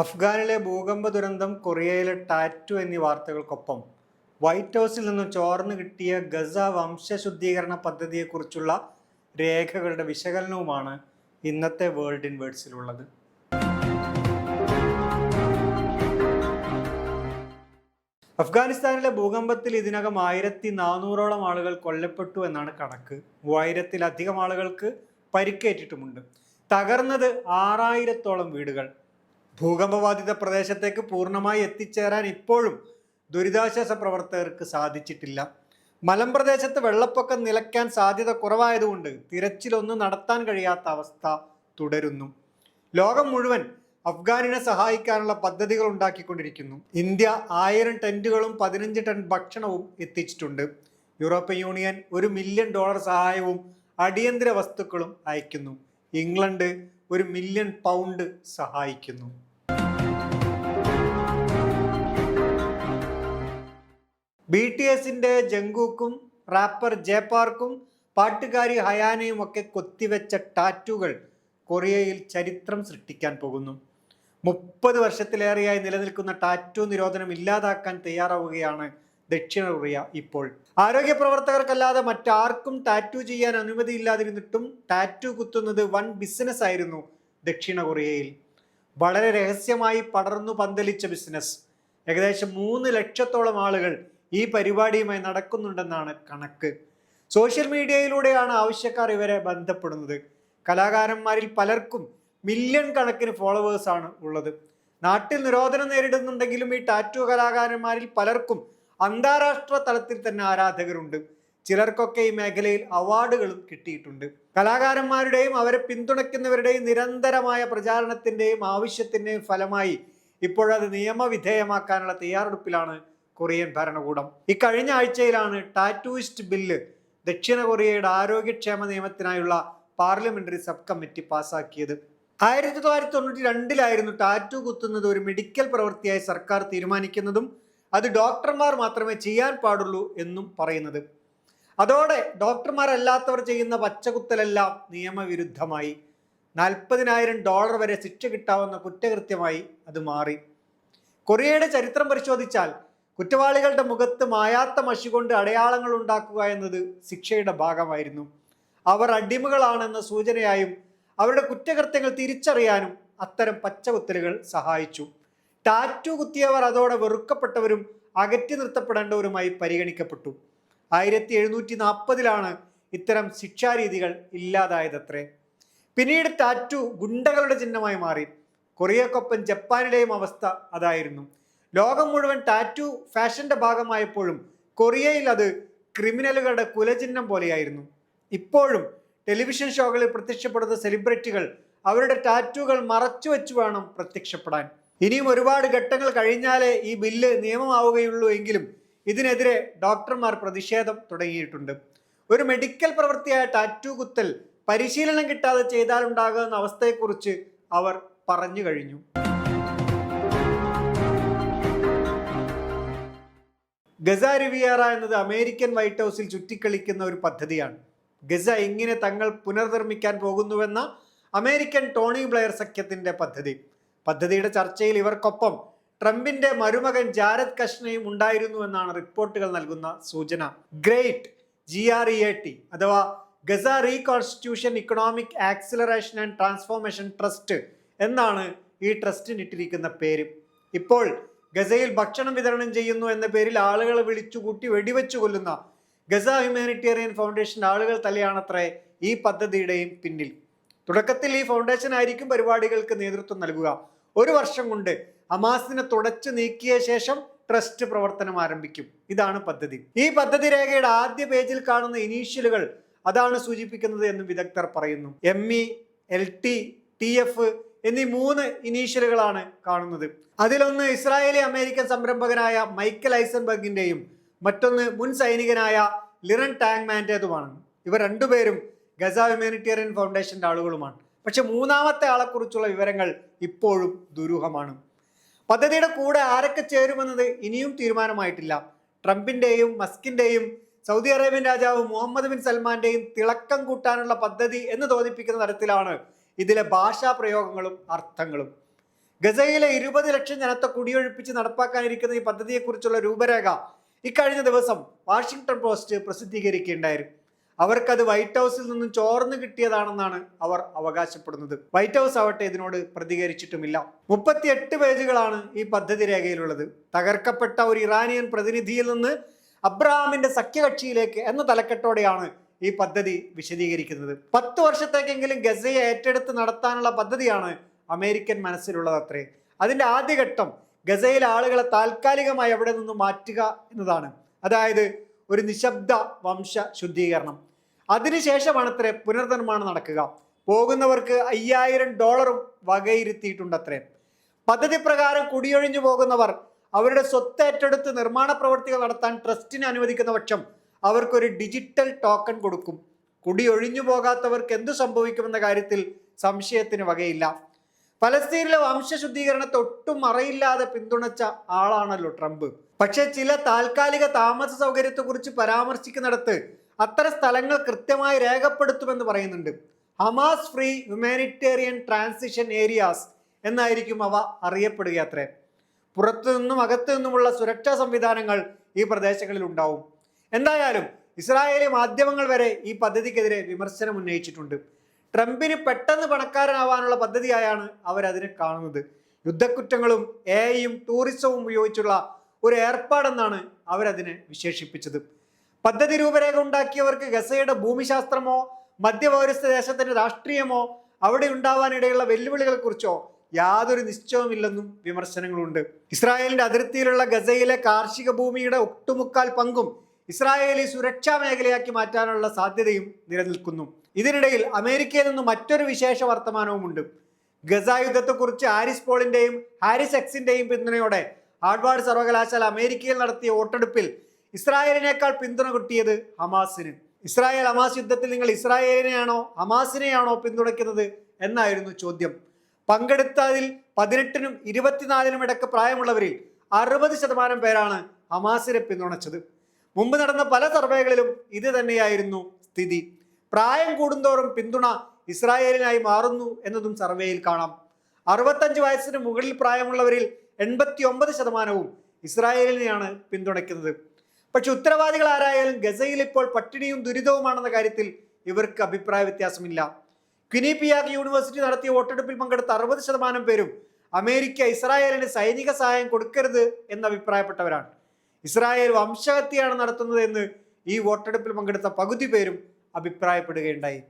അഫ്ഗാനിലെ ഭൂകമ്പ ദുരന്തം കൊറിയയിലെ ടാറ്റു എന്നീ വാർത്തകൾക്കൊപ്പം വൈറ്റ് ഹൗസിൽ നിന്നും ചോർന്നു കിട്ടിയ ഗസ വംശശുദ്ധീകരണ പദ്ധതിയെക്കുറിച്ചുള്ള രേഖകളുടെ വിശകലനവുമാണ് ഇന്നത്തെ വേൾഡ് ഇൻ വേർഡ്സിലുള്ളത് അഫ്ഗാനിസ്ഥാനിലെ ഭൂകമ്പത്തിൽ ഇതിനകം ആയിരത്തി നാനൂറോളം ആളുകൾ കൊല്ലപ്പെട്ടു എന്നാണ് കണക്ക്. മൂവായിരത്തിലധികം ആളുകൾക്ക് പരിക്കേറ്റിട്ടുമുണ്ട്. തകർന്നത് ആറായിരത്തോളം വീടുകൾ. ഭൂകമ്പബാധിത പ്രദേശത്തേക്ക് പൂർണമായി എത്തിച്ചേരാൻ ഇപ്പോഴും ദുരിതാശ്വാസ പ്രവർത്തകർക്ക് സാധിച്ചിട്ടില്ല. മലമ്പ്രദേശത്ത് വെള്ളപ്പൊക്കം നിലയ്ക്കാൻ സാധ്യത കുറവായതുകൊണ്ട് തിരച്ചിലൊന്നും നടത്താൻ കഴിയാത്ത അവസ്ഥ തുടരുന്നു. ലോകം മുഴുവൻ അഫ്ഗാനിനെ സഹായിക്കാനുള്ള പദ്ധതികൾ ഉണ്ടാക്കിക്കൊണ്ടിരിക്കുന്നു. ഇന്ത്യ ആയിരം ടെന്റുകളും പതിനഞ്ച് ടൺ ഭക്ഷണവും എത്തിച്ചിട്ടുണ്ട്. യൂറോപ്യൻ യൂണിയൻ ഒരു മില്യൺ ഡോളർ സഹായവും അടിയന്തര വസ്തുക്കളും അയക്കുന്നു. ഇംഗ്ലണ്ട് ഒരു മില്യൺ പൗണ്ട് സഹായിക്കുന്നു. ബി ടി എസിന്റെ ജങ്കൂക്കും റാപ്പർ ജയപാർക്കും പാട്ടുകാരി ഹയാനയും ഒക്കെ കൊത്തിവെച്ച ടാറ്റുകൾ കൊറിയയിൽ ചരിത്രം സൃഷ്ടിക്കാൻ പോകുന്നു. മുപ്പത് വർഷത്തിലേറെയായി നിലനിൽക്കുന്ന ടാറ്റു നിരോധനം ഇല്ലാതാക്കാൻ തയ്യാറാവുകയാണ് ദക്ഷിണ കൊറിയ ഇപ്പോൾ. ആരോഗ്യ പ്രവർത്തകർക്കല്ലാതെ മറ്റാർക്കും ടാറ്റു ചെയ്യാൻ അനുമതിയില്ലാതിരുന്നിട്ടും ടാറ്റു കുത്തുന്നത് വൺ ബിസിനസ് ആയിരുന്നു ദക്ഷിണ കൊറിയയിൽ. വളരെ രഹസ്യമായി പടർന്നു പന്തലിച്ച ബിസിനസ് ഏകദേശം മൂന്ന് ലക്ഷത്തോളം ആളുകൾ ഈ പരിപാടിയുമായി നടക്കുന്നുണ്ടെന്നാണ് കണക്ക്. സോഷ്യൽ മീഡിയയിലൂടെയാണ് ആവശ്യക്കാർ ഇവരെ ബന്ധപ്പെടുന്നത്. കലാകാരന്മാരിൽ പലർക്കും മില്യൺ കണക്കിന് ഫോളോവേഴ്സ് ആണ് ഉള്ളത്. നാട്ടിൽ നിരോധനം നേരിടുന്നുണ്ടെങ്കിലും ഈ ടാറ്റു കലാകാരന്മാരിൽ പലർക്കും അന്താരാഷ്ട്ര തലത്തിൽ തന്നെ ആരാധകരുണ്ട്. ചിലർക്കൊക്കെ ഈ മേഖലയിൽ അവാർഡുകളും കിട്ടിയിട്ടുണ്ട്. കലാകാരന്മാരുടെയും അവരെ പിന്തുണയ്ക്കുന്നവരുടെയും നിരന്തരമായ പ്രചാരണത്തിന്റെയും ആവശ്യത്തിന്റെയും ഫലമായി ഇപ്പോഴത് നിയമവിധേയമാക്കാനുള്ള തയ്യാറെടുപ്പിലാണ് കൊറിയൻ ഭരണകൂടം. ഇക്കഴിഞ്ഞ ആഴ്ചയിലാണ് ടാറ്റൂയിസ്റ്റ് ബില്ല് ദക്ഷിണ കൊറിയയുടെ ആരോഗ്യക്ഷേമ നിയമത്തിനായുള്ള പാർലമെന്ററി സബ് കമ്മിറ്റി പാസാക്കിയത്. ആയിരത്തി തൊള്ളായിരത്തി തൊണ്ണൂറ്റി രണ്ടിലായിരുന്നു ടാറ്റു കുത്തുന്നത് ഒരു മെഡിക്കൽ പ്രവൃത്തിയായി സർക്കാർ തീരുമാനിക്കുന്നതും അത് ഡോക്ടർമാർ മാത്രമേ ചെയ്യാൻ പാടുള്ളൂ എന്നും പറയുന്നത്. അതോടെ ഡോക്ടർമാരല്ലാത്തവർ ചെയ്യുന്ന പച്ചകുത്തലെല്ലാം നിയമവിരുദ്ധമായി. നാൽപ്പതിനായിരം ഡോളർ വരെ ശിക്ഷ കിട്ടാവുന്ന കുറ്റകൃത്യമായി അത് മാറി. കൊറിയയുടെ ചരിത്രം പരിശോധിച്ചാൽ കുറ്റവാളികളുടെ മുഖത്ത് മായാത്ത മഷി കൊണ്ട് അടയാളങ്ങൾ ഉണ്ടാക്കുക എന്നത് ശിക്ഷയുടെ ഭാഗമായിരുന്നു. അവർ അടിമകളാണെന്ന സൂചനയായും അവരുടെ കുറ്റകൃത്യങ്ങൾ തിരിച്ചറിയാനും അത്തരം പച്ചകുത്തലുകൾ സഹായിച്ചു. ടാറ്റു കുത്തിയവർ അതോടെ വെറുക്കപ്പെട്ടവരും അകറ്റി നിർത്തപ്പെടേണ്ടവരുമായി പരിഗണിക്കപ്പെട്ടു. ആയിരത്തി എഴുന്നൂറ്റി നാൽപ്പതിലാണ് ഇത്തരം ശിക്ഷാരീതികൾ ഇല്ലാതായതത്രേ. പിന്നീട് ടാറ്റു ഗുണ്ടകളുടെ ചിഹ്നമായി മാറി. കൊറിയക്കൊപ്പം ജപ്പാനിലെയും അവസ്ഥ അതായിരുന്നു. ലോകം മുഴുവൻ ടാറ്റു ഫാഷന്റെ ഭാഗമായപ്പോഴും കൊറിയയിൽ അത് ക്രിമിനലുകളുടെ കുലചിഹ്നം പോലെയായിരുന്നു. ഇപ്പോഴും ടെലിവിഷൻ ഷോകളിൽ പ്രത്യക്ഷപ്പെടുന്ന സെലിബ്രിറ്റികൾ അവരുടെ ടാറ്റുകൾ മറച്ചു വെച്ചു വേണം പ്രത്യക്ഷപ്പെടാൻ. ഇനിയും ഒരുപാട് ഘട്ടങ്ങൾ കഴിഞ്ഞാലേ ഈ ബില്ല് നിയമമാവുകയുള്ളൂ എങ്കിലും ഇതിനെതിരെ ഡോക്ടർമാർ പ്രതിഷേധം തുടങ്ങിയിട്ടുണ്ട്. ഒരു മെഡിക്കൽ പ്രവൃത്തിയായ ടാറ്റു കുത്തൽ പരിശീലനം കിട്ടാതെ ചെയ്താലുണ്ടാകുന്ന അവസ്ഥയെക്കുറിച്ച് അവർ പറഞ്ഞു കഴിഞ്ഞു. ഗസ റിവിയറ എന്നത് അമേരിക്കൻ വൈറ്റ് ഹൗസിൽ ചുറ്റിക്കളിക്കുന്ന ഒരു പദ്ധതിയാണ്. ഗസ എങ്ങനെ തങ്ങൾ പുനർനിർമ്മിക്കാൻ പോകുന്നുവെന്ന അമേരിക്കൻ ടോണി ബ്ലെയർ സഖ്യത്തിന്റെ പദ്ധതി. പദ്ധതിയുടെ ചർച്ചയിൽ ഇവർക്കൊപ്പം ട്രംപിന്റെ മരുമകൻ ജാരദ് കഷ്ണയും ഉണ്ടായിരുന്നു എന്നാണ് റിപ്പോർട്ടുകൾ നൽകുന്ന സൂചന. Great G R E A T അഥവാ Gaza reconstitution economic acceleration and transformation trust എന്നാണ് ഈ ട്രസ്റ്റിന് ഇട്ടിരിക്കുന്ന പേര്. ഇപ്പോൾ ഗസയിൽ ഭക്ഷണം വിതരണം ചെയ്യുന്നു എന്ന പേരിൽ ആളുകളെ വിളിച്ചുകൂട്ടി വെടിവെച്ചു കൊല്ലുന്ന ഗസ ഹ്യൂമാനിറ്റേറിയൻ ഫൗണ്ടേഷൻ ആളുകൾ തലയാണത്രേ ഈ പദ്ധതിയുടെയും പിന്നിൽ. തുടക്കത്തിൽ ഈ ഫൗണ്ടേഷൻ ആയിരിക്കും പരിപാടികൾക്ക് നേതൃത്വം നൽകുക. ഒരു വർഷം കൊണ്ട് അമാസിനെ തുടച്ചു നീക്കിയ ശേഷം ട്രസ്റ്റ് പ്രവർത്തനം ആരംഭിക്കും. ഇതാണ് പദ്ധതി. ഈ പദ്ധതി രേഖയുടെ ആദ്യ പേജിൽ കാണുന്ന ഇനീഷ്യലുകൾ അതാണ് സൂചിപ്പിക്കുന്നത് എന്ന് വിദഗ്ധർ പറയുന്നു. M E L T T F എന്നീ മൂന്ന് ഇനീഷ്യലുകളാണ് കാണുന്നത്. അതിലൊന്ന് ഇസ്രായേലി അമേരിക്കൻ സംരംഭകനായ മൈക്കൽ ഐസൻബർഗിന്റെയും മറ്റൊന്ന് മുൻ സൈനികനായ ലിറൻ ടാങ്മാന്റേതുമാണ് ഇവർ രണ്ടുപേരും ഗസ ഹ്യൂമാനിറ്റേറിയൻ ഫൗണ്ടേഷന്റെ ആളുകളുമാണ്. പക്ഷെ മൂന്നാമത്തെ ആളെക്കുറിച്ചുള്ള വിവരങ്ങൾ ഇപ്പോഴും ദുരൂഹമാണ്. പദ്ധതിയുടെ കൂടെ ആരൊക്കെ ചേരുമെന്നത് ഇനിയും തീരുമാനമായിട്ടില്ല. ട്രംപിന്റെയും മസ്കിന്റെയും സൗദി അറേബ്യൻ രാജാവ് മുഹമ്മദ് ബിൻ സൽമാന്റെയും തിളക്കം കൂട്ടാനുള്ള പദ്ധതി എന്ന് തോന്നിപ്പിക്കുന്ന തരത്തിലാണ് ഇതിലെ ഭാഷാ പ്രയോഗങ്ങളും അർത്ഥങ്ങളും. ഗസയിലെ ഇരുപത് ലക്ഷം ജനത്തെ കുടിയൊഴിപ്പിച്ച് നടപ്പാക്കാനിരിക്കുന്ന ഈ പദ്ധതിയെക്കുറിച്ചുള്ള രൂപരേഖ ഇക്കഴിഞ്ഞ ദിവസം വാഷിംഗ്ടൺ പോസ്റ്റ് പ്രസിദ്ധീകരിക്കുകയുണ്ടായിരുന്നു അവർക്കത് വൈറ്റ് ഹൗസിൽ നിന്നും ചോർന്നു കിട്ടിയതാണെന്നാണ് അവർ അവകാശപ്പെടുന്നത്. വൈറ്റ് ഹൗസ് ആവട്ടെ ഇതിനോട് പ്രതികരിച്ചിട്ടുമില്ല. മുപ്പത്തിയെട്ട് പേജുകളാണ് ഈ പദ്ധതി രേഖയിലുള്ളത്. തകർക്കപ്പെട്ട ഒരു ഇറാനിയൻ പ്രതിനിധിയിൽ നിന്ന് അബ്രഹാമിന്റെ സഖ്യകക്ഷിയിലേക്ക് എന്ന തലക്കെട്ടോടെയാണ് ഈ പദ്ധതി വിശദീകരിക്കുന്നത്. പത്ത് വർഷത്തേക്കെങ്കിലും ഗസയെ ഏറ്റെടുത്ത് നടത്താനുള്ള പദ്ധതിയാണ് അമേരിക്കൻ മനസ്സിലുള്ളത് അത്രേ. അതിന്റെ ആദ്യഘട്ടം ഗസയിലെ ആളുകളെ താൽക്കാലികമായി അവിടെ നിന്ന് മാറ്റുക എന്നതാണ്. അതായത് ഒരു നിശബ്ദ വംശ ശുദ്ധീകരണം. അതിനുശേഷമാണ് അത്രേ പുനർനിർമ്മാണം നടക്കുക. പോകുന്നവർക്ക് അയ്യായിരം ഡോളറും വകയിരുത്തിയിട്ടുണ്ട് അത്രേ പദ്ധതി പ്രകാരം കുടിയൊഴിഞ്ഞു പോകുന്നവർ അവരുടെ സ്വത്ത് ഏറ്റെടുത്ത് നിർമ്മാണ പ്രവർത്തികൾ നടത്താൻ ട്രസ്റ്റിന് അനുവദിക്കുന്ന പക്ഷം അവർക്കൊരു ഡിജിറ്റൽ ടോക്കൺ കൊടുക്കും. കുടി ഒഴിഞ്ഞു പോകാത്തവർക്ക് എന്ത് സംഭവിക്കുമെന്ന കാര്യത്തിൽ സംശയത്തിന് വകയില്ല. പലസ്തീനിലെ വംശശുദ്ധീകരണത്തെ ഒട്ടും മറയില്ലാതെ പിന്തുണച്ച ആളാണല്ലോ ട്രംപ്. പക്ഷേ ചില താൽക്കാലിക താമസ സൗകര്യത്തെക്കുറിച്ച് പരാമർശിക്കുന്നിടത്ത് അത്തരം സ്ഥലങ്ങൾ കൃത്യമായി രേഖപ്പെടുത്തുമെന്ന് പറയുന്നുണ്ട്. Hamas free humanitarian transition areas എന്നായിരിക്കും അവ അറിയപ്പെടുക അത്രേ പുറത്തു നിന്നും അകത്തു നിന്നുമുള്ള സുരക്ഷാ സംവിധാനങ്ങൾ ഈ പ്രദേശങ്ങളിൽ ഉണ്ടാവും എന്തായാലും ഇസ്രായേലി മാധ്യമങ്ങൾ വരെ ഈ പദ്ധതിക്കെതിരെ വിമർശനം ഉന്നയിച്ചിട്ടുണ്ട്. ട്രംപിന് പെട്ടെന്ന് പണക്കാരനാവാനുള്ള പദ്ധതിയായാണ് അവരതിനെ കാണുന്നത്. യുദ്ധക്കുറ്റങ്ങളും എയും ടൂറിസവും ഉപയോഗിച്ചുള്ള ഒരു ഏർപ്പാടെന്നാണ് അവരതിനെ വിശേഷിപ്പിച്ചത്. പദ്ധതി രൂപരേഖ ഉണ്ടാക്കിയവർക്ക് ഗസയുടെ ഭൂമിശാസ്ത്രമോ മധ്യപൗരസ്ത്യ ദേശത്തിന്റെ രാഷ്ട്രീയമോ അവിടെ ഉണ്ടാവാനിടയുള്ള വെല്ലുവിളികളെക്കുറിച്ചോ യാതൊരു നിശ്ചയവുമില്ലെന്നും വിമർശനങ്ങളുണ്ട്. ഇസ്രായേലിന്റെ അതിർത്തിയിലുള്ള ഗസയിലെ കാർഷിക ഭൂമിയുടെ ഒട്ടുമുക്കാൽ പങ്കും ഇസ്രായേലി സുരക്ഷാ മേഖലയാക്കി മാറ്റാനുള്ള സാധ്യതയും നിലനിൽക്കുന്നു. ഇതിനിടയിൽ അമേരിക്കയിൽ നിന്നും മറ്റൊരു വിശേഷ വർത്തമാനവുമുണ്ട്. ഗസ യുദ്ധത്തെക്കുറിച്ച് ഹാരിസ് പോളിന്റെയും ഹാരിസ് എക്സിന്റെയും പിന്തുണയോടെ ഹാർഡ്വാർഡ് സർവകലാശാല അമേരിക്കയിൽ നടത്തിയ വോട്ടെടുപ്പിൽ ഇസ്രായേലിനേക്കാൾ പിന്തുണ കിട്ടിയത് ഹമാസിന്. ഇസ്രായേൽ ഹമാസ് യുദ്ധത്തിൽ നിങ്ങൾ ഇസ്രായേലിനെയാണോ ഹമാസിനെയാണോ പിന്തുണയ്ക്കുന്നത് എന്നായിരുന്നു ചോദ്യം. പങ്കെടുത്തതിൽ പതിനെട്ടിനും ഇരുപത്തിനാലിനും ഇടയ്ക്ക് പ്രായമുള്ളവരിൽ അറുപത് ശതമാനം പേരാണ് ഹമാസിനെ പിന്തുണച്ചത്. മുമ്പ് നടന്ന പല സർവേകളിലും ഇത് തന്നെയായിരുന്നു സ്ഥിതി. പ്രായം കൂടുന്തോറും പിന്തുണ ഇസ്രായേലിനായി മാറുന്നു എന്നതും സർവേയിൽ കാണാം. അറുപത്തഞ്ച് വയസ്സിന് മുകളിൽ പ്രായമുള്ളവരിൽ എൺപത്തി ഒമ്പത് ശതമാനവും ഇസ്രായേലിനെയാണ് പിന്തുണയ്ക്കുന്നത്. പക്ഷെ ഉത്തരവാദികൾ ആരായാലും ഗസയിൽ ഇപ്പോൾ പട്ടിണിയും ദുരിതവുമാണെന്ന കാര്യത്തിൽ ഇവർക്ക് അഭിപ്രായ വ്യത്യാസമില്ല. ക്വിനിപിയാഗ് യൂണിവേഴ്സിറ്റി നടത്തിയ വോട്ടെടുപ്പിൽ പങ്കെടുത്ത അറുപത് ശതമാനം പേരും അമേരിക്ക ഇസ്രായേലിന് സൈനിക സഹായം കൊടുക്കരുത് എന്ന് അഭിപ്രായപ്പെട്ടവരാണ് ഇസ്രായേൽ വംശഹത്യയാണ് നടത്തുന്നത് എന്ന് ഈ വോട്ടെടുപ്പിൽ പങ്കെടുത്ത പകുതി പേരും അഭിപ്രായപ്പെടുകയുണ്ടായി.